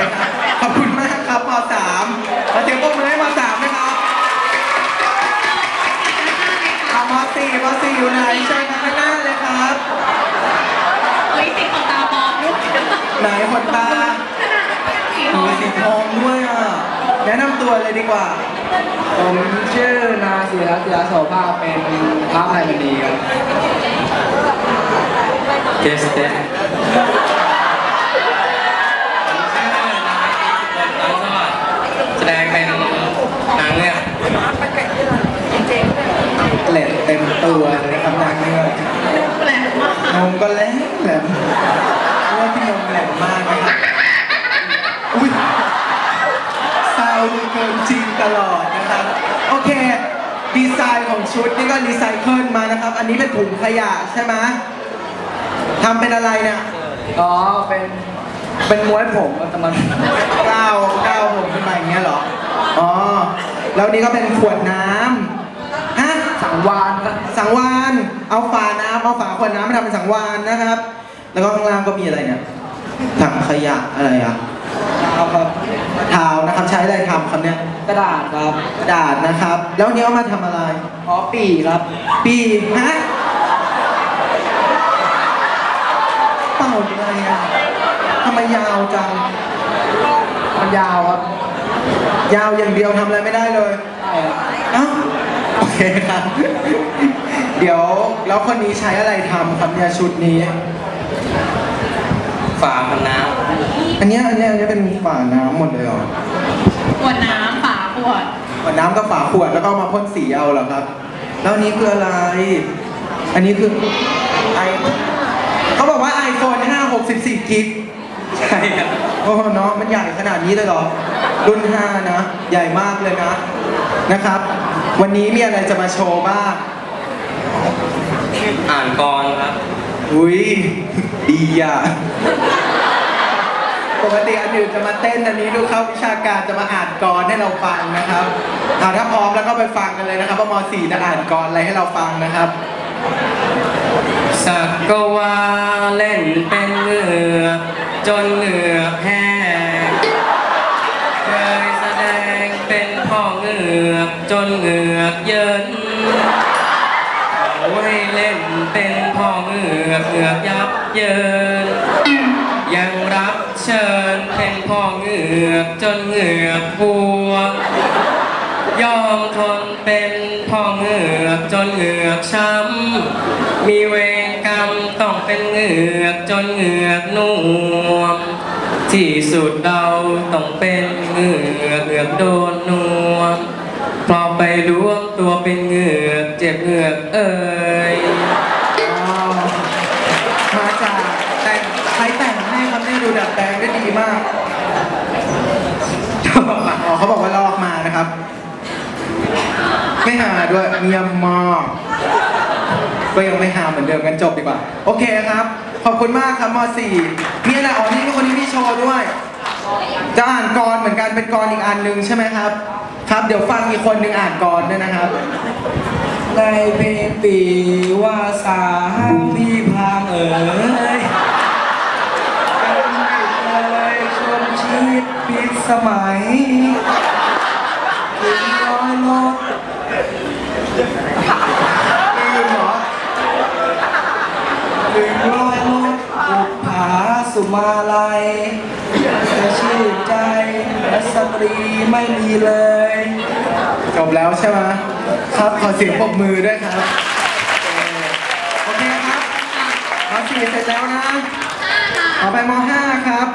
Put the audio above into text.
ครับขอบคุณมากครับมสามขอเสียงปรบมือให้มสามนะครับเอามสี่มสี่อยู่ไหนเชิญข้างหน้าเลยครับเฮ้ยติดขนตาปลอมด้วยไหนขนตาสีทอมีงสีทองด้วยอะแนะนำตัวเลยดีกว่า ผมชื่อนาศิรัตยาโสภาเป็นพระไพมณีครับเจสเตสแสดงเป็น นางเงือกแหลมเต็มตัวเลยนะครับนางเงือกแปลกมากนมก็แหลมแหลมเรื่องที่นมแหลมมากนะครับอุ้ยซาวด์เกินจริงตลอดนะครับ โอเค ดีไซน์ของชุดนี่ก็รีไซเคิลมานะครับ อันนี้เป็นถุงขยะใช่ไหมทำเป็นอะไรเนี่ยอ๋อเป็นเป็นม้วยผมครับแต่มันก้าวก้าวผมขึ้นมาอย่างเงี้ยเหรอ อ๋อ แล้วนี่ก็เป็นขวดน้ำฮะสังวานครับสังวานเอาฝาน้ำเอาฝาขวดน้ำมาทำเป็นสังวานนะครับ แล้วก็ข้างล่างก็มีอะไรเนี่ยถังขยะอะไรอะเอาครับเท้านะครับใช้อะไรทำครับเนี่ยกระดาษครับกระดาษนะครับ แล้วอันนี้เอามาทำอะไรอ๋อปีครับ ปีฮะเป่าอะไรอะทำไมยาวจังมันยาวครับ ยาวอย่างเดียวทำอะไรไม่ได้เลยใช่ครับเอ้าโอเคครับ เดี๋ยวแล้วคนนี้ใช้อะไรทำครับเนี่ยชุดนี้ ฝาพันน้อันเนี้ยอันเนี้ยอันเนี้ยเป็นฝาน้ำหมดเลยเหรอขวดน้ำฝาขวดฝาน้ำกับฝาขวดแล้วก็เอามาพ่นสีเอาเหรอครับ แล้วอันนี้คืออะไร อันนี้คือไอเขาบอกว่า iPhone 5 64กิกำใช่ครับ โอ้โหเนาะมันใหญ่ขนาดนี้เลยเหรอ รุ่น 5 นะ ใหญ่มากเลยนะ นะครับ วันนี้มีอะไรจะมาโชว์บ้าง อ่านกรครับ อุ้ยดีอะ ปกติอันอื่นจะมาเต้นอันนี้ดูเข้าวิชาการจะมาอ่านกรให้เราฟังนะครับเอาถ้าพร้อมแล้วก็ไปฟังกันเลยนะครับว่าม .4 จะอ่านกรอะไรให้เราฟังนะครับ สักกวาเล่นเป็นเหงือกจนเหงือ งือกจนเหงือกเยินเขาให้เล่นเป็นพ่อเหงือกเหงือกยับเยิน ยังรับเชิญเป็นพ่อเหงือกจนเหงือกบวมยอมทนเป็นพ่อเหงือกจนเหงือกช้ำ มีเวรกรรมต้องเป็นเหงือกจนเหงือกนุ่มที่สุดเราต้องเป็นเหงือกเหงือกโดนน เหงือกเอ่ยอ๋อมาจากแต่งใครแต่งให้ครับเนี่ยดูดัดแปลงได้ดีมากอ๋อเขาบอกว่าลอกมานะครับ ไม่หาด้วยเงียบมากก็ยังไม่หาเหมือนเดิมกันจบดีกว่า โอเคครับ ขอบคุณมากครับม .4 มีอะไรอ๋อนี่มีคนนี้มีโชว์ด้วย จะอ่านกรเหมือนกันเป็นกรอีกอันหนึงใช่ไหมครับ ครับ เดี๋ยวฟังอีกคนหนึ่งอ่านกรด้วยนะครับ ในเพลงปีว่าสามีพามเอ๋ยยังม่เคยชมชีพปิดสมัยถึงร้อยรถลืมเหรอถึงร้อยรถบุกผาสุมาลัยแต่ชื่นใจและสตรีไม่มีเลย จบแล้วใช่ไหม ครับขอเสียงปรบมือด้วยครับโอเคครับม .4 เสร็จแล้วนะห้าค่ะต่อไปม .5 ครับ